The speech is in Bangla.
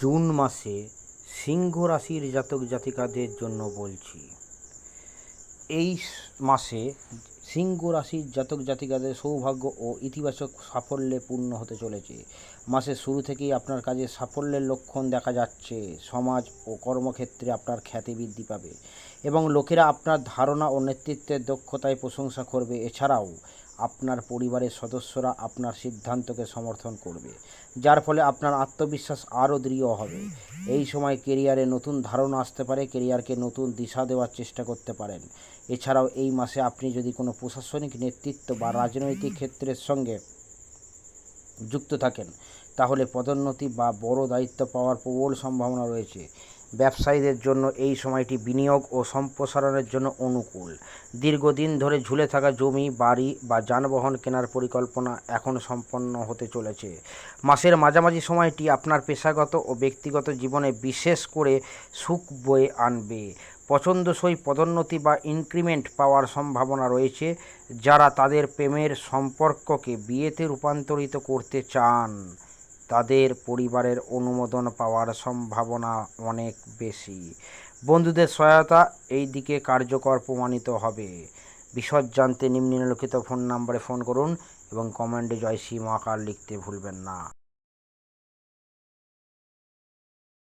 জুন মাসে সিংহ রাশির জাতক জাতিকাদের জন্য বলছি। এই মাসে সিংহ রাশির জাতক জাতিকাদের সৌভাগ্য ও ইতিবাচক সাফল্যে পূর্ণ হতে চলেছে। মাসের শুরু থেকেই আপনার কাজে সাফল্যের লক্ষণ দেখা যাচ্ছে। সমাজ ও কর্মক্ষেত্রে আপনার খ্যাতি বৃদ্ধি পাবে এবং লোকেরা আপনার ধারণা ও নেতৃত্বের দক্ষতায় প্রশংসা করবে। এছাড়াও আপনার পরিবারের সদস্যরা আপনার সিদ্ধান্তকে সমর্থন করবে, যার ফলে আপনার আত্মবিশ্বাস আরও দৃঢ় হবে। এই সময় কেরিয়ারে নতুন ধারণা আসতে পারে, কেরিয়ারকে নতুন দিশা দেওয়ার চেষ্টা করতে পারেন। এছাড়াও এই মাসে আপনি যদি কোনো প্রশাসনিক নেতৃত্ব বা রাজনৈতিক ক্ষেত্রের সঙ্গে যুক্ত থাকেন, তাহলে পদোন্নতি বা বড় দায়িত্ব পাওয়ার প্রবল সম্ভাবনা রয়েছে। ব্যবসায়ীদের জন্য এই সময়টি বিনিয়োগ ও সম্প্রসারণের জন্য অনুকূল। দীর্ঘদিন ধরে ঝুলে থাকা জমি, বাড়ি বা যানবাহন কেনার পরিকল্পনা এখন সম্পন্ন হতে চলেছে। মাসের মাঝামাঝি সময়টি আপনার পেশাগত ও ব্যক্তিগত জীবনে বিশেষ করে সুখ বয়ে আনবে। পছন্দসই পদোন্নতি বা ইনক্রিমেন্ট পাওয়ার সম্ভাবনা রয়েছে যারা তাদের প্রেমের সম্পর্ককে বিয়েতে রূপান্তরিত করতে চান। তাদের পরিবারের অনুমোদন পাওয়ার সম্ভাবনা অনেক বেশি। বন্ধুদের সহায়তা এই দিকে কার্যকর প্রমাণিত হবে। বিশদ জানতে নিম্নলিখিত ফোন নম্বরে ফোন করুন এবং কমেন্টে জয় শ্রী মহাকাল লিখতে ভুলবেন না।